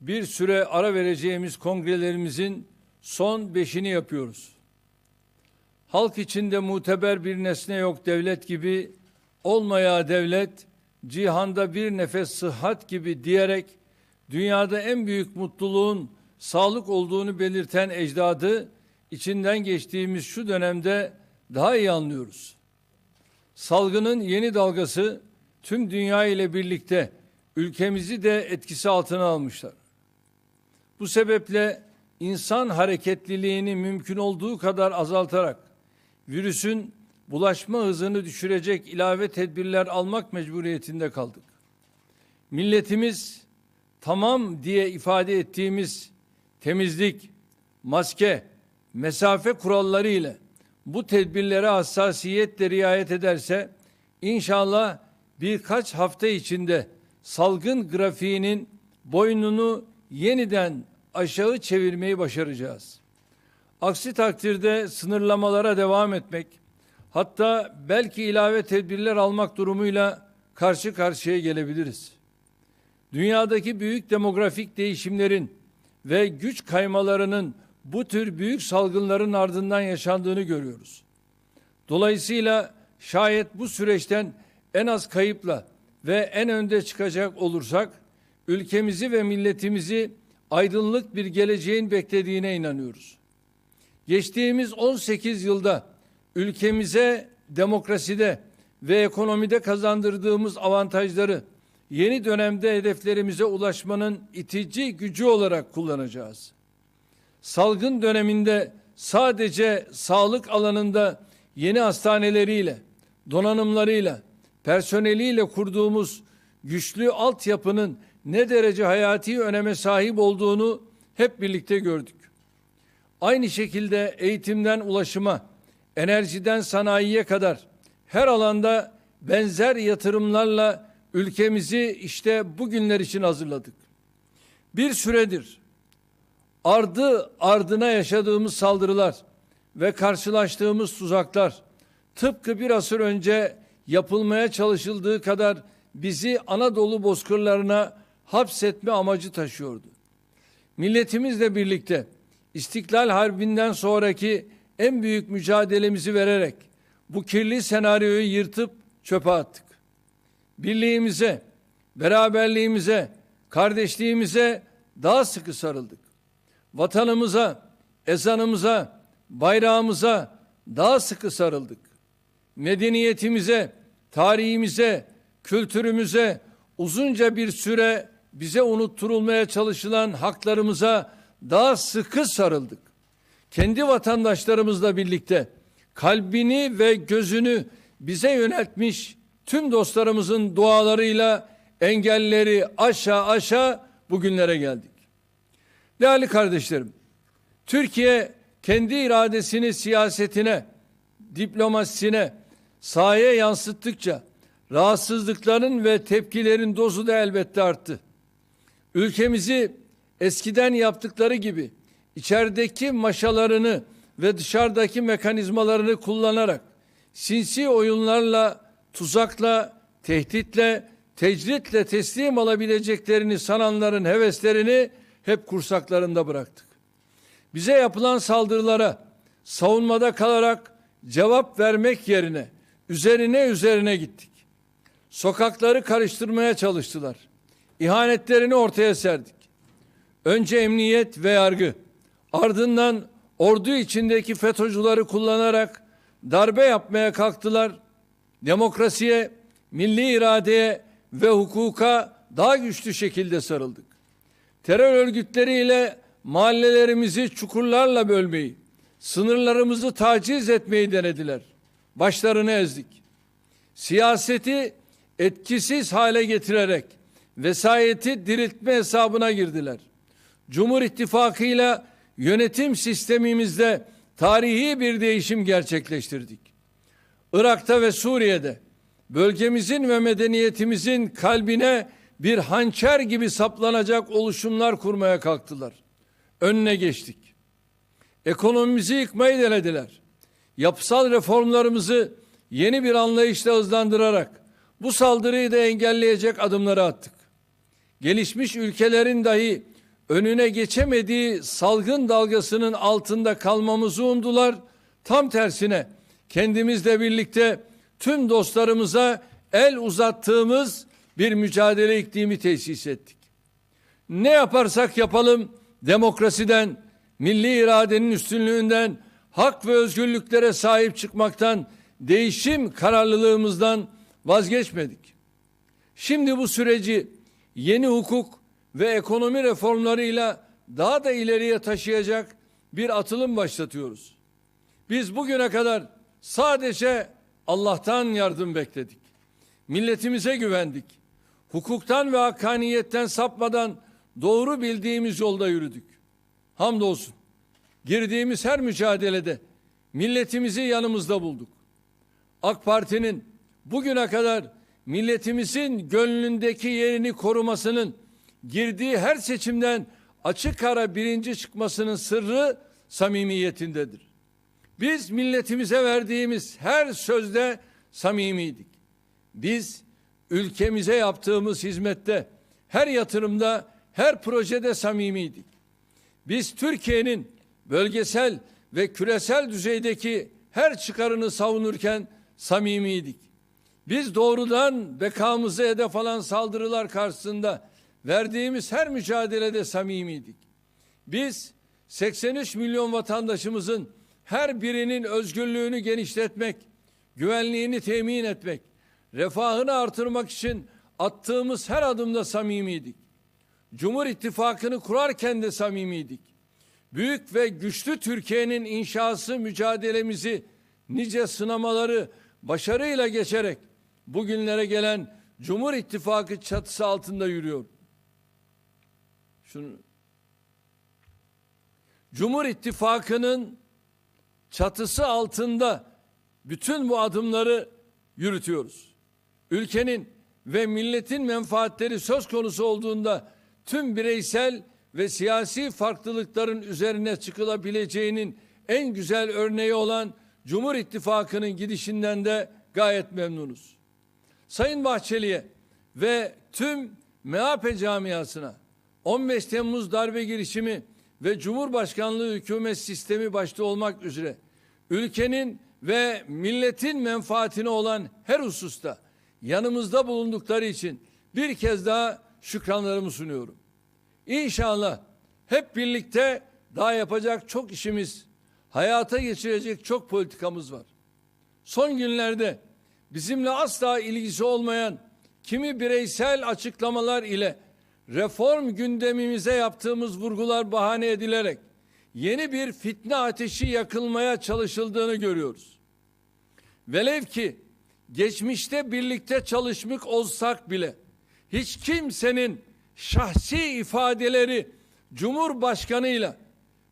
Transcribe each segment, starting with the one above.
bir süre ara vereceğimiz kongrelerimizin son beşini yapıyoruz. Halk içinde muteber bir nesne yok devlet gibi, olmaya devlet, cihanda bir nefes sıhhat gibi diyerek dünyada en büyük mutluluğun sağlık olduğunu belirten ecdadı içinden geçtiğimiz şu dönemde daha iyi anlıyoruz. Salgının yeni dalgası tüm dünya ile birlikte ülkemizi de etkisi altına almışlar. Bu sebeple insan hareketliliğini mümkün olduğu kadar azaltarak virüsün bulaşma hızını düşürecek ilave tedbirler almak mecburiyetinde kaldık. Milletimiz tamam diye ifade ettiğimiz temizlik, maske, mesafe kuralları ile bu tedbirlere hassasiyetle riayet ederse inşallah birkaç hafta içinde salgın grafiğinin boynunu yeniden aşağı çevirmeyi başaracağız. Aksi takdirde sınırlamalara devam etmek, hatta belki ilave tedbirler almak durumuyla karşı karşıya gelebiliriz. Dünyadaki büyük demografik değişimlerin ve güç kaymalarının bu tür büyük salgınların ardından yaşandığını görüyoruz. Dolayısıyla şayet bu süreçten en az kayıpla ve en önde çıkacak olursak ülkemizi ve milletimizi aydınlık bir geleceğin beklediğine inanıyoruz. Geçtiğimiz 18 yılda ülkemize demokraside ve ekonomide kazandırdığımız avantajları yeni dönemde hedeflerimize ulaşmanın itici gücü olarak kullanacağız. Salgın döneminde sadece sağlık alanında yeni hastaneleriyle, donanımlarıyla, personeliyle kurduğumuz güçlü altyapının ne derece hayati öneme sahip olduğunu hep birlikte gördük. Aynı şekilde eğitimden ulaşıma, enerjiden sanayiye kadar her alanda benzer yatırımlarla ülkemizi işte bugünler için hazırladık. Bir süredir ardı ardına yaşadığımız saldırılar ve karşılaştığımız tuzaklar tıpkı bir asır önce yapılmaya çalışıldığı kadar bizi Anadolu bozkırlarına hapsetme amacı taşıyordu. Milletimizle birlikte İstiklal Harbi'nden sonraki en büyük mücadelemizi vererek bu kirli senaryoyu yırtıp çöpe attık. Birliğimize, beraberliğimize, kardeşliğimize daha sıkı sarıldık. Vatanımıza, ezanımıza, bayrağımıza daha sıkı sarıldık. Medeniyetimize, tarihimize, kültürümüze uzunca bir süre bize unutturulmaya çalışılan haklarımıza daha sıkı sarıldık. Kendi vatandaşlarımızla birlikte kalbini ve gözünü bize yöneltmiş tüm dostlarımızın dualarıyla engelleri aşağı aşağı bugünlere geldik. Değerli kardeşlerim, Türkiye kendi iradesini siyasetine, diplomasisine, sahaya yansıttıkça rahatsızlıkların ve tepkilerin dozu da elbette arttı. Ülkemizi eskiden yaptıkları gibi içerideki maşalarını ve dışarıdaki mekanizmalarını kullanarak sinsi oyunlarla, tuzakla, tehditle, tecritle teslim alabileceklerini sananların heveslerini hep kursaklarında bıraktık. Bize yapılan saldırılara savunmada kalarak cevap vermek yerine üzerine üzerine gittik. Sokakları karıştırmaya çalıştılar. İhanetlerini ortaya serdik. Önce emniyet ve yargı, ardından ordu içindeki FETÖ'cüleri kullanarak darbe yapmaya kalktılar. Demokrasiye, milli iradeye ve hukuka daha güçlü şekilde sarıldık. Terör örgütleriyle mahallelerimizi çukurlarla bölmeyi, sınırlarımızı taciz etmeyi denediler. Başlarını ezdik. Siyaseti etkisiz hale getirerek vesayeti diriltme hesabına girdiler. Cumhur İttifakı ile yönetim sistemimizde tarihi bir değişim gerçekleştirdik. Irak'ta ve Suriye'de bölgemizin ve medeniyetimizin kalbine bir hançer gibi saplanacak oluşumlar kurmaya kalktılar. Önüne geçtik. Ekonomimizi yıkmayı denediler. Yapısal reformlarımızı yeni bir anlayışla hızlandırarak bu saldırıyı da engelleyecek adımları attık. gelişmiş ülkelerin dahi önüne geçemediği salgın dalgasının altında kalmamızı umdular. Tam tersine kendimizle birlikte tüm dostlarımıza el uzattığımız bir mücadele iklimi tesis ettik. Ne yaparsak yapalım demokrasiden, milli iradenin üstünlüğünden, hak ve özgürlüklere sahip çıkmaktan, değişim kararlılığımızdan vazgeçmedik. Şimdi bu süreci yeni hukuk ve ekonomi reformlarıyla daha da ileriye taşıyacak bir atılım başlatıyoruz. Biz bugüne kadar sadece Allah'tan yardım bekledik. Milletimize güvendik. Hukuktan ve hakkaniyetten sapmadan doğru bildiğimiz yolda yürüdük. Hamdolsun. Girdiğimiz her mücadelede milletimizi yanımızda bulduk. AK Parti'nin bugüne kadar milletimizin gönlündeki yerini korumasının girdiği her seçimden açık ara birinci çıkmasının sırrı samimiyetindedir. Biz milletimize verdiğimiz her sözde samimiydik. Biz ülkemize yaptığımız hizmette, her yatırımda, her projede samimiydik. Biz Türkiye'nin bölgesel ve küresel düzeydeki her çıkarını savunurken samimiydik. Biz doğrudan bekamızı hedef alan saldırılar karşısında verdiğimiz her mücadelede samimiydik. Biz 83 milyon vatandaşımızın her birinin özgürlüğünü genişletmek, güvenliğini temin etmek, refahını artırmak için attığımız her adımda samimiydik. Cumhur İttifakı'nı kurarken de samimiydik. Büyük ve güçlü Türkiye'nin inşası mücadelemizi nice sınamaları başarıyla geçerek bugünlere gelen Cumhur İttifakı çatısı altında yürüyor. Şunu Cumhur İttifakı'nın çatısı altında bütün bu adımları yürütüyoruz. Ülkenin ve milletin menfaatleri söz konusu olduğunda tüm bireysel ve siyasi farklılıkların üzerine çıkılabileceğinin en güzel örneği olan Cumhur İttifakı'nın gidişinden de gayet memnunuz. Sayın Bahçeli'ye ve tüm MHP camiasına 15 Temmuz darbe girişimi ve Cumhurbaşkanlığı hükümet sistemi başta olmak üzere ülkenin ve milletin menfaatine olan her hususta yanımızda bulundukları için bir kez daha şükranlarımı sunuyorum. İnşallah hep birlikte daha yapacak çok işimiz, hayata geçirecek çok politikamız var. Son günlerde bizimle asla ilgisi olmayan kimi bireysel açıklamalar ile reform gündemimize yaptığımız vurgular bahane edilerek yeni bir fitne ateşi yakılmaya çalışıldığını görüyoruz. Velev ki geçmişte birlikte çalışmak olsak bile hiç kimsenin şahsi ifadeleri Cumhurbaşkanıyla,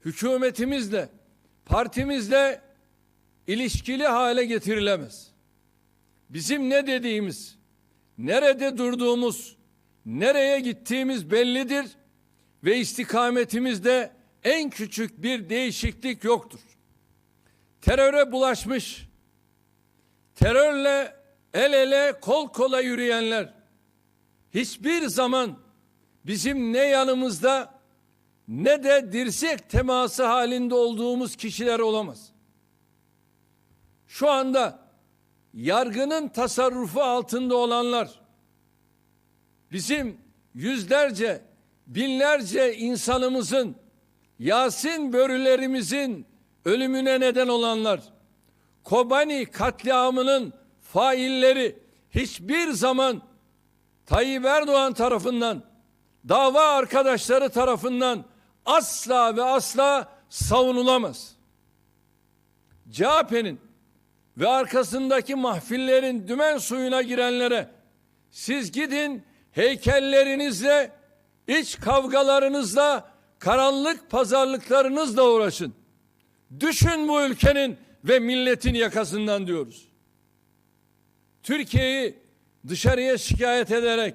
hükümetimizle, partimizle ilişkili hale getirilemez. Bizim ne dediğimiz, nerede durduğumuz, nereye gittiğimiz bellidir ve istikametimizde en küçük bir değişiklik yoktur. Teröre bulaşmış, terörle el ele kol kola yürüyenler hiçbir zaman bizim ne yanımızda ne de dirsek teması halinde olduğumuz kişiler olamaz. Şu anda yargının tasarrufu altında olanlar bizim yüzlerce, binlerce insanımızın Yasin börülerimizin ölümüne neden olanlar Kobani katliamının failleri hiçbir zaman Tayyip Erdoğan tarafından dava arkadaşları tarafından asla ve asla savunulamaz. CHP'nin ve arkasındaki mahfillerin dümen suyuna girenlere siz gidin heykellerinizle, iç kavgalarınızla, karanlık pazarlıklarınızla uğraşın. Düşün bu ülkenin ve milletin yakasından diyoruz. Türkiye'yi dışarıya şikayet ederek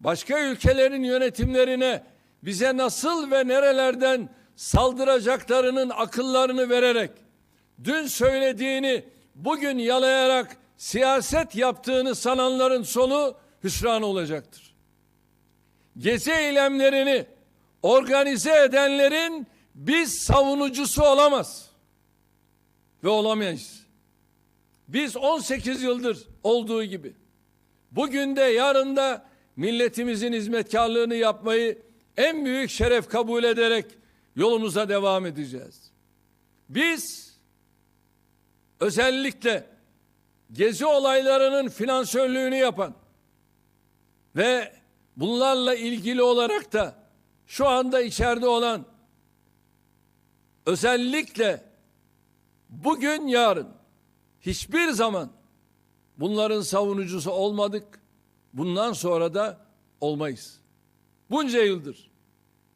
başka ülkelerin yönetimlerine bize nasıl ve nerelerden saldıracaklarının akıllarını vererek dün söylediğini bugün yalayarak siyaset yaptığını sananların sonu hüsran olacaktır. gezi eylemlerini organize edenlerin biz savunucusu olamaz ve olamayız. Biz 18 yıldır olduğu gibi bugün de yarın da milletimizin hizmetkarlığını yapmayı en büyük şeref kabul ederek yolumuza devam edeceğiz. Biz özellikle gezi olaylarının finansörlüğünü yapan ve bunlarla ilgili olarak da şu anda içeride olan özellikle bugün yarın hiçbir zaman bunların savunucusu olmadık. Bundan sonra da olmayız. Bunca yıldır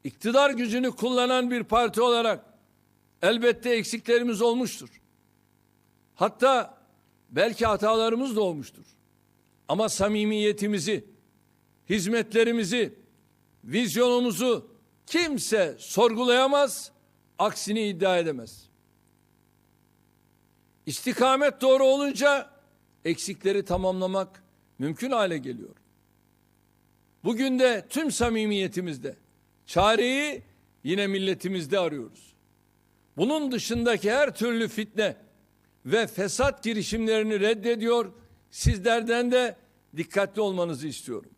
iktidar gücünü kullanan bir parti olarak elbette eksiklerimiz olmuştur. Hatta belki hatalarımız da olmuştur. Ama samimiyetimizi, hizmetlerimizi, vizyonumuzu kimse sorgulayamaz, aksini iddia edemez. İstikamet doğru olunca eksikleri tamamlamak mümkün hale geliyor. Bugün de tüm samimiyetimizde çareyi yine milletimizde arıyoruz. Bunun dışındaki her türlü fitne ve fesat girişimlerini reddediyor. Sizlerden de dikkatli olmanızı istiyorum.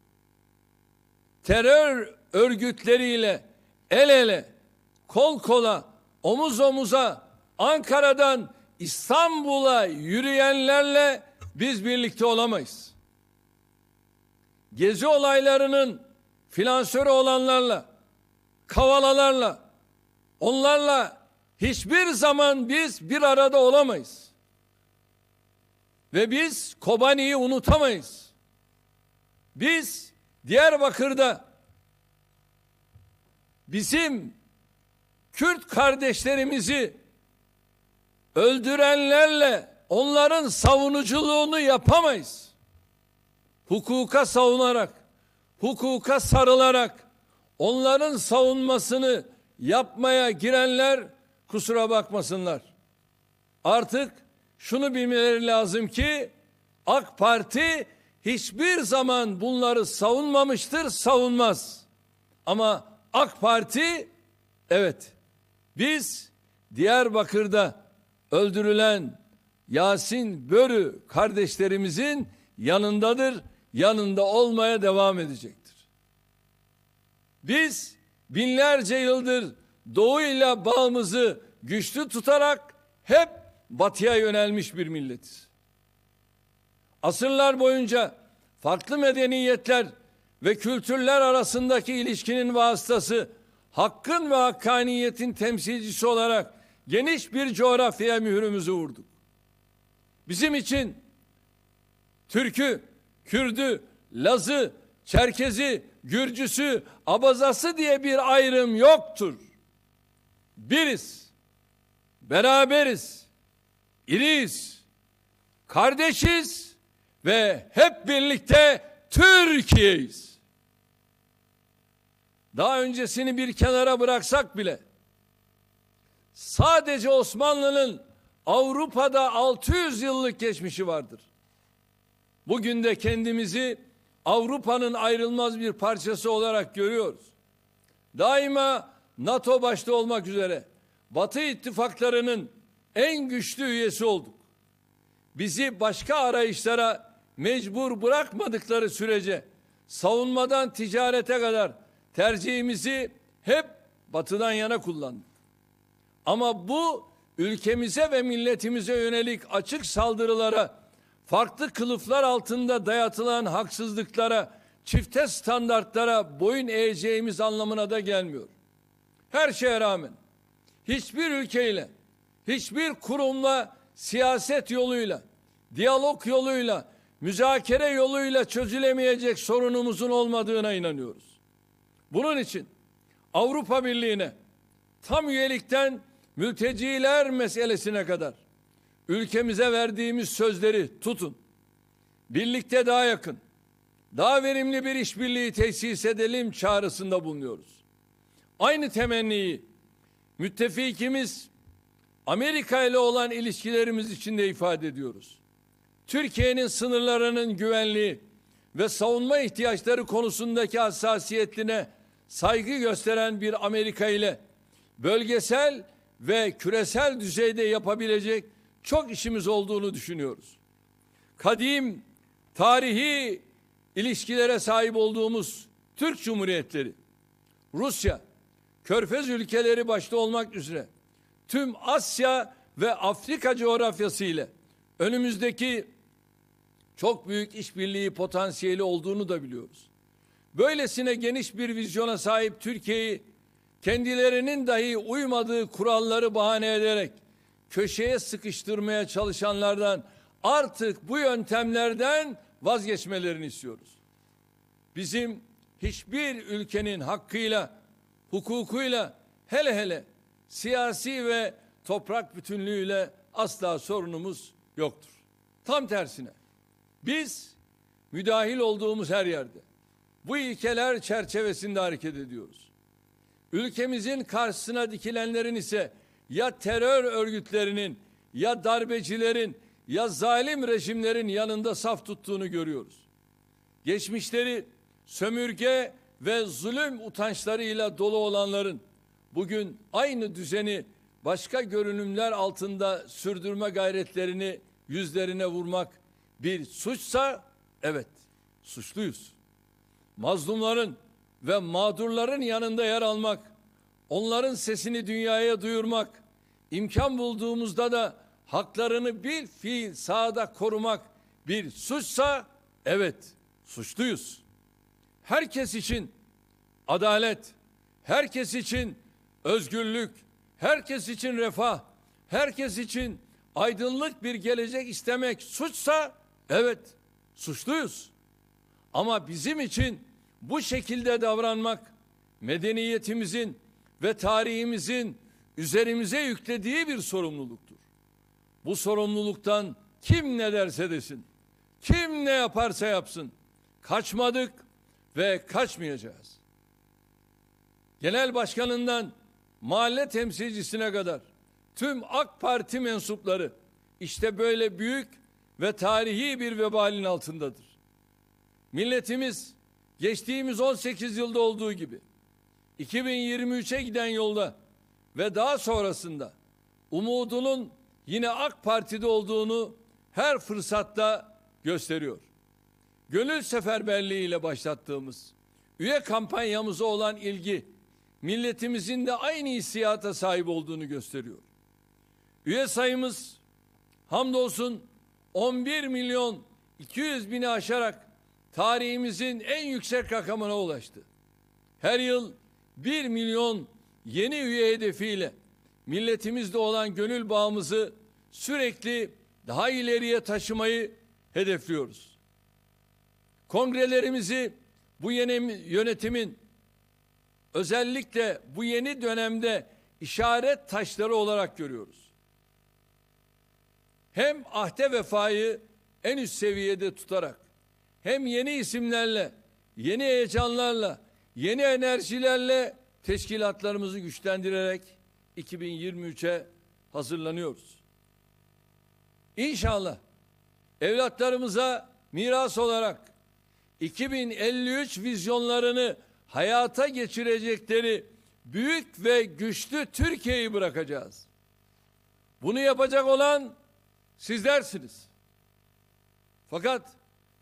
Terör örgütleriyle el ele, kol kola, omuz omuza Ankara'dan İstanbul'a yürüyenlerle biz birlikte olamayız. Gezi olaylarının finansörü olanlarla, kavalalarla, onlarla hiçbir zaman biz bir arada olamayız. Ve biz Kobani'yi unutamayız. Biz Diyarbakır'da bizim Kürt kardeşlerimizi öldürenlerle onların savunuculuğunu yapamayız. Hukuka savunarak, hukuka sarılarak onların savunmasını yapmaya girenler kusura bakmasınlar. Artık şunu bilmeleri lazım ki AK Parti hiçbir zaman bunları savunmamıştır, savunmaz. Ama AK Parti evet biz Diyarbakır'da öldürülen Yasin Börü kardeşlerimizin yanındadır, yanında olmaya devam edecektir. Biz binlerce yıldır doğuyla bağımızı güçlü tutarak hep batıya yönelmiş bir milletiz. Asırlar boyunca farklı medeniyetler ve kültürler arasındaki ilişkinin vasıtası hakkın ve hakkaniyetin temsilcisi olarak geniş bir coğrafyaya mührümüzü vurduk. Bizim için Türk'ü, Kürd'ü, Laz'ı, Çerkez'i, Gürcüsü, Abazası diye bir ayrım yoktur. Biriz, beraberiz, iriyiz, kardeşiz ve hep birlikte Türkiye'yiz. Daha öncesini bir kenara bıraksak bile sadece Osmanlı'nın Avrupa'da 600 yıllık geçmişi vardır. Bugün de kendimizi Avrupa'nın ayrılmaz bir parçası olarak görüyoruz. Daima NATO başta olmak üzere Batı ittifaklarının en güçlü üyesi olduk. Bizi başka arayışlara mecbur bırakmadıkları sürece savunmadan ticarete kadar tercihimizi hep batıdan yana kullandık. Ama bu ülkemize ve milletimize yönelik açık saldırılara, farklı kılıflar altında dayatılan haksızlıklara, çifte standartlara boyun eğeceğimiz anlamına da gelmiyor. Her şeye rağmen hiçbir ülkeyle, hiçbir kurumla siyaset yoluyla, diyalog yoluyla, müzakere yoluyla çözülemeyecek sorunumuzun olmadığına inanıyoruz. Bunun için Avrupa Birliği'ne tam üyelikten mülteciler meselesine kadar ülkemize verdiğimiz sözleri tutun. Birlikte daha yakın, daha verimli bir işbirliği tesis edelim çağrısında bulunuyoruz. Aynı temenniyi müttefikimiz Amerika ile olan ilişkilerimiz için de ifade ediyoruz. Türkiye'nin sınırlarının güvenliği ve savunma ihtiyaçları konusundaki hassasiyetine saygı gösteren bir Amerika ile bölgesel ve küresel düzeyde yapabilecek çok işimiz olduğunu düşünüyoruz. Kadim, tarihi ilişkilere sahip olduğumuz Türk Cumhuriyetleri, Rusya, Körfez ülkeleri başta olmak üzere tüm Asya ve Afrika coğrafyası ile önümüzdeki çok büyük işbirliği potansiyeli olduğunu da biliyoruz. Böylesine geniş bir vizyona sahip Türkiye'yi kendilerinin dahi uymadığı kuralları bahane ederek köşeye sıkıştırmaya çalışanlardan artık bu yöntemlerden vazgeçmelerini istiyoruz. Bizim hiçbir ülkenin hakkıyla, hukukuyla, hele hele siyasi ve toprak bütünlüğüyle asla sorunumuz yoktur. Tam tersine biz müdahil olduğumuz her yerde bu ilkeler çerçevesinde hareket ediyoruz. Ülkemizin karşısına dikilenlerin ise ya terör örgütlerinin ya darbecilerin ya zalim rejimlerin yanında saf tuttuğunu görüyoruz. Geçmişleri sömürge ve zulüm utançlarıyla dolu olanların bugün aynı düzeni başka görünümler altında sürdürme gayretlerini yüzlerine vurmak bir suçsa evet suçluyuz. Mazlumların ve mağdurların yanında yer almak, onların sesini dünyaya duyurmak, imkan bulduğumuzda da haklarını bir fiil sahada korumak bir suçsa evet suçluyuz. Herkes için adalet, herkes için özgürlük, herkes için refah, herkes için aydınlık bir gelecek istemek suçsa evet suçluyuz. Ama bizim için bu şekilde davranmak medeniyetimizin ve tarihimizin üzerimize yüklediği bir sorumluluktur. Bu sorumluluktan kim ne derse desin, kim ne yaparsa yapsın kaçmadık ve kaçmayacağız. Genel başkanından mahalle temsilcisine kadar tüm AK Parti mensupları işte böyle büyük ve tarihi bir vebalin altındadır. Milletimiz geçtiğimiz 18 yılda olduğu gibi 2023'e giden yolda ve daha sonrasında umudunun yine AK Parti'de olduğunu her fırsatta gösteriyor. Gönül seferberliği ile başlattığımız üye kampanyamıza olan ilgi milletimizin de aynı hissiyata sahip olduğunu gösteriyor. Üye sayımız hamdolsun 11 milyon 200 bini aşarak tarihimizin en yüksek rakamına ulaştı. Her yıl 1 milyon yeni üye hedefiyle milletimizle olan gönül bağımızı sürekli daha ileriye taşımayı hedefliyoruz. Kongrelerimizi bu yeni yönetimin özellikle bu yeni dönemde işaret taşları olarak görüyoruz. Hem ahde vefayı en üst seviyede tutarak hem yeni isimlerle, yeni heyecanlarla, yeni enerjilerle teşkilatlarımızı güçlendirerek 2023'e hazırlanıyoruz. İnşallah evlatlarımıza miras olarak 2053 vizyonlarını hayata geçirecekleri büyük ve güçlü Türkiye'yi bırakacağız. Bunu yapacak olan sizlersiniz. Fakat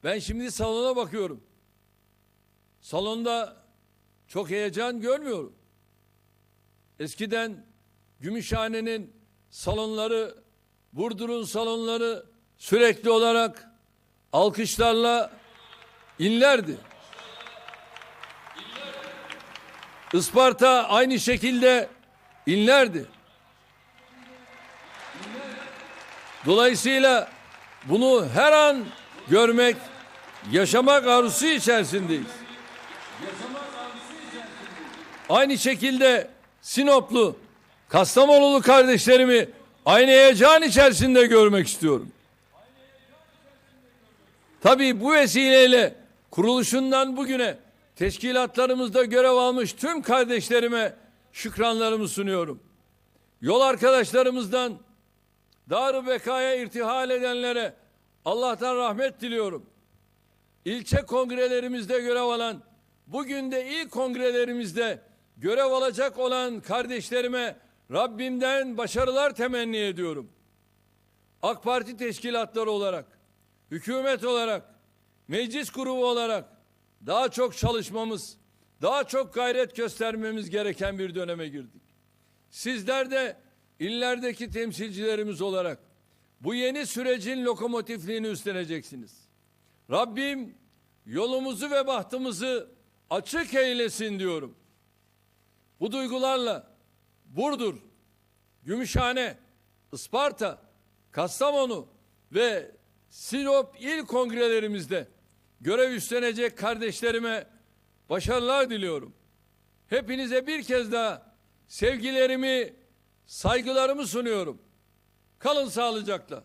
ben şimdi salona bakıyorum. Salonda çok heyecan görmüyorum. Eskiden Gümüşhane'nin salonları, Burdur'un salonları sürekli olarak alkışlarla inlerdi. Isparta aynı şekilde inlerdi. Dolayısıyla bunu her an görmek, yaşamak arzusu içerisindeyiz. Aynı şekilde Sinoplu, Kastamonulu kardeşlerimi aynı heyecan içerisinde görmek istiyorum. Tabii bu vesileyle kuruluşundan bugüne teşkilatlarımızda görev almış tüm kardeşlerime şükranlarımı sunuyorum. Yol arkadaşlarımızdan Dar-ı Beka'ya irtihal edenlere Allah'tan rahmet diliyorum. ilçe kongrelerimizde görev alan, bugün de ilk kongrelerimizde görev alacak olan kardeşlerime Rabbimden başarılar temenni ediyorum. AK Parti teşkilatları olarak, hükümet olarak, meclis grubu olarak daha çok çalışmamız, daha çok gayret göstermemiz gereken bir döneme girdik. Sizler de illerdeki temsilcilerimiz olarak bu yeni sürecin lokomotifliğini üstleneceksiniz. Rabbim yolumuzu ve bahtımızı açık eylesin diyorum. Bu duygularla Burdur, Gümüşhane, Isparta, Kastamonu ve Sinop il kongrelerimizde görev üstlenecek kardeşlerime başarılar diliyorum. Hepinize bir kez daha sevgilerimi, saygılarımı sunuyorum. Kalın sağlıcakla.